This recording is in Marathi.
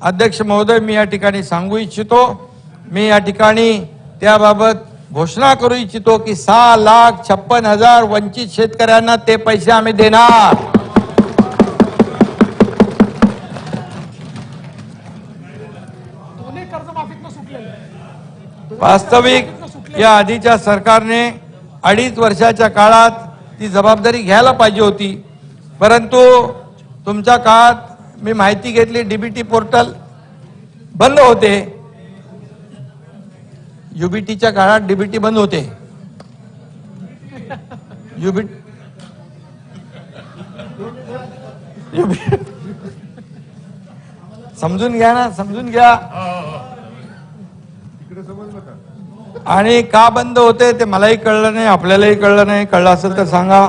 अध्यक्ष महोदय मी या ठिकाणी सांगू इच्छितो मी या ठिकाणी त्याबाबत घोषणा करू इच्छितो की सहा लाख छप्पन हजार वंचित शेतकऱ्यांना ते पैसे आम्ही देणार. वास्तविक या आधीच्या सरकारने अडीच वर्षाच्या काळात ती जबाबदारी घ्यायला पाहिजे होती. परंतु तुमच्या काळात मी माहिती घेतली डीबीटी पोर्टल बंद होते. युबीटीच्या काळात डीबीटी बंद होते. युबी समजून घ्या ना समजून घ्या. आणि का बंद होते ते मलाही कळलं नाही आपल्यालाही कळलं नाही. कळलं असेल तर सांगा.